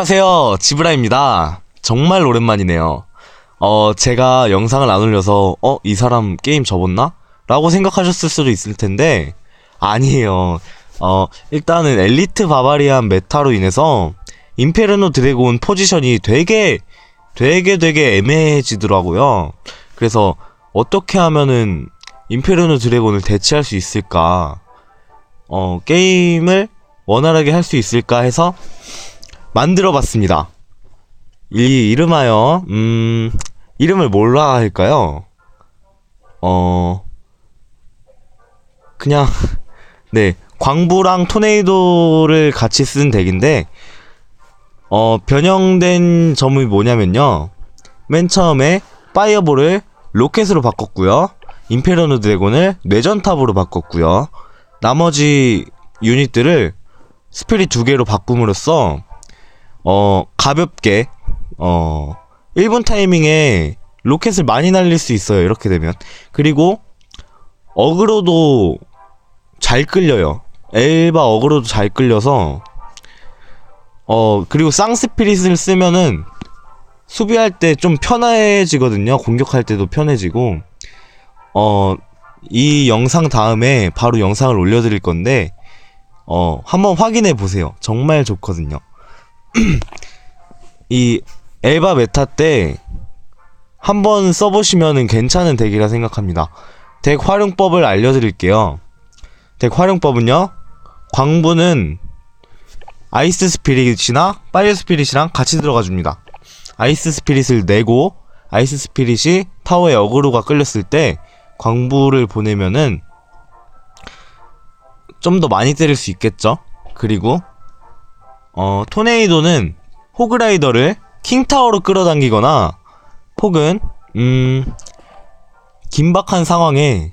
안녕하세요. 지브라입니다. 정말 오랜만이네요. 어, 제가 영상을 안 올려서, 어, 이 사람 게임 접었나? 라고 생각하셨을 수도 있을 텐데, 아니에요. 어, 일단은 엘리트 바바리안 메타로 인해서, 임페르노 드래곤 포지션이 되게, 되게 되게 애매해지더라고요. 그래서, 어떻게 하면은, 임페르노 드래곤을 대체할 수 있을까? 어, 게임을 원활하게 할 수 있을까 해서, 만들어 봤습니다. 이 이름하여 음 이름을 뭘로 할까요? 어 그냥 네 광부랑 토네이도를 같이 쓴 덱인데 어 변형된 점이 뭐냐면요 맨 처음에 파이어볼을 로켓으로 바꿨고요 임페르노 드래곤을 뇌전탑으로 바꿨고요 나머지 유닛들을 스피릿 두 개로 바꿈으로써 어, 가볍게, 어, 1분 타이밍에 로켓을 많이 날릴 수 있어요. 이렇게 되면. 그리고, 어그로도 잘 끌려요. 엘바 어그로도 잘 끌려서, 어, 그리고 쌍스피릿을 쓰면은, 수비할 때 좀 편해지거든요. 공격할 때도 편해지고, 어, 이 영상 다음에 바로 영상을 올려드릴 건데, 어, 한번 확인해 보세요. 정말 좋거든요. 이 엘바 메타 때 한번 써보시면은 괜찮은 덱이라 생각합니다. 덱 활용법을 알려드릴게요. 덱 활용법은요. 광부는 아이스 스피릿이나 파이어 스피릿이랑 같이 들어가 줍니다. 아이스 스피릿을 내고 아이스 스피릿이 타워에 어그로가 끌렸을 때 광부를 보내면은 좀 더 많이 때릴 수 있겠죠. 그리고 어, 토네이도는 호그라이더를 킹타워로 끌어당기거나 혹은 음 긴박한 상황에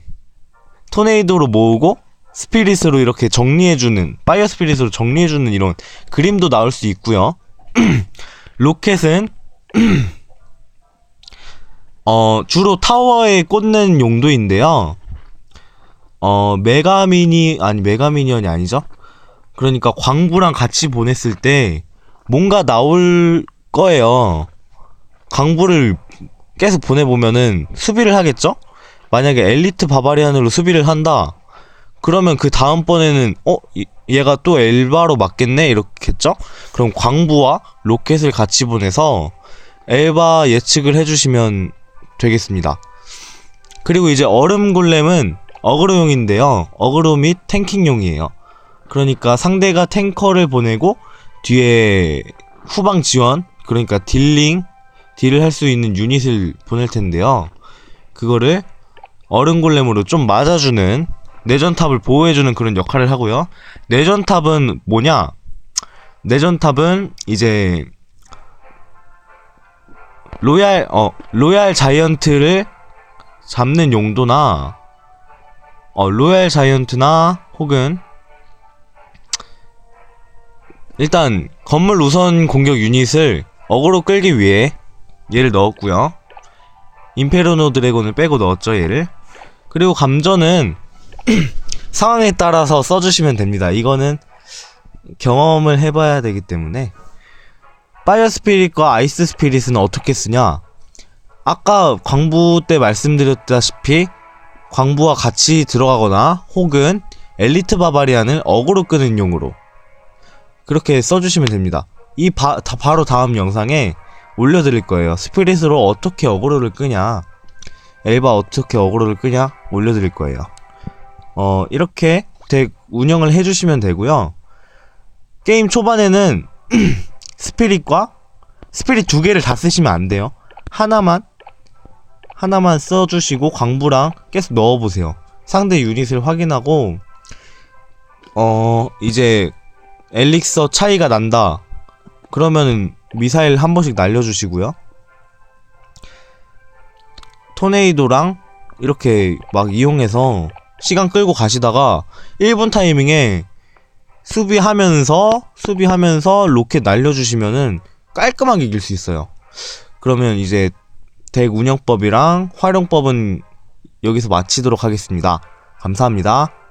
토네이도로 모으고 스피릿으로 이렇게 정리해주는 파이어 스피릿으로 정리해주는 이런 그림도 나올 수 있고요. 로켓은 어 주로 타워에 꽂는 용도인데요. 어 메가미니 아니 메가미니언이 아니죠? 그러니까 광부랑 같이 보냈을 때 뭔가 나올 거예요. 광부를 계속 보내보면은 수비를 하겠죠? 만약에 엘리트 바바리안으로 수비를 한다. 그러면 그 다음번에는 어 얘가 또 엘바로 맞겠네 이렇겠죠? 그럼 광부와 로켓을 같이 보내서 엘바 예측을 해주시면 되겠습니다. 그리고 이제 얼음 골렘은 어그로용인데요. 어그로 및 탱킹용이에요. 그러니까 상대가 탱커를 보내고 뒤에 후방 지원 그러니까 딜링 딜을 할 수 있는 유닛을 보낼 텐데요. 그거를 얼음 골렘으로 좀 맞아주는 내전탑을 보호해주는 그런 역할을 하고요. 내전탑은 뭐냐? 내전탑은 이제 로얄 어 로얄 자이언트를 잡는 용도나 어 로얄 자이언트나 혹은 일단 건물 우선 공격 유닛을 어그로 끌기 위해 얘를 넣었고요. 임페르노 드래곤을 빼고 넣었죠 얘를. 그리고 감전은 상황에 따라서 써주시면 됩니다. 이거는 경험을 해봐야 되기 때문에 파이어 스피릿과 아이스 스피릿은 어떻게 쓰냐? 아까 광부 때 말씀드렸다시피 광부와 같이 들어가거나 혹은 엘리트 바바리안을 어그로 끄는 용으로 그렇게 써주시면 됩니다. 이 바, 다, 바로 다음 영상에 올려드릴 거예요. 스피릿으로 어떻게 어그로를 끄냐, 엘바 어떻게 어그로를 끄냐 올려드릴 거예요. 어 이렇게 덱 운영을 해주시면 되고요. 게임 초반에는 스피릿과 스피릿 두 개를 다 쓰시면 안 돼요. 하나만 하나만 써주시고 광부랑 계속 넣어보세요. 상대 유닛을 확인하고 어 이제 엘릭서 차이가 난다. 그러면은 미사일 한 번씩 날려주시고요. 토네이도랑 이렇게 막 이용해서 시간 끌고 가시다가 1분 타이밍에 수비하면서 수비하면서 로켓 날려주시면은 깔끔하게 이길 수 있어요. 그러면 이제 덱 운영법이랑 활용법은 여기서 마치도록 하겠습니다. 감사합니다.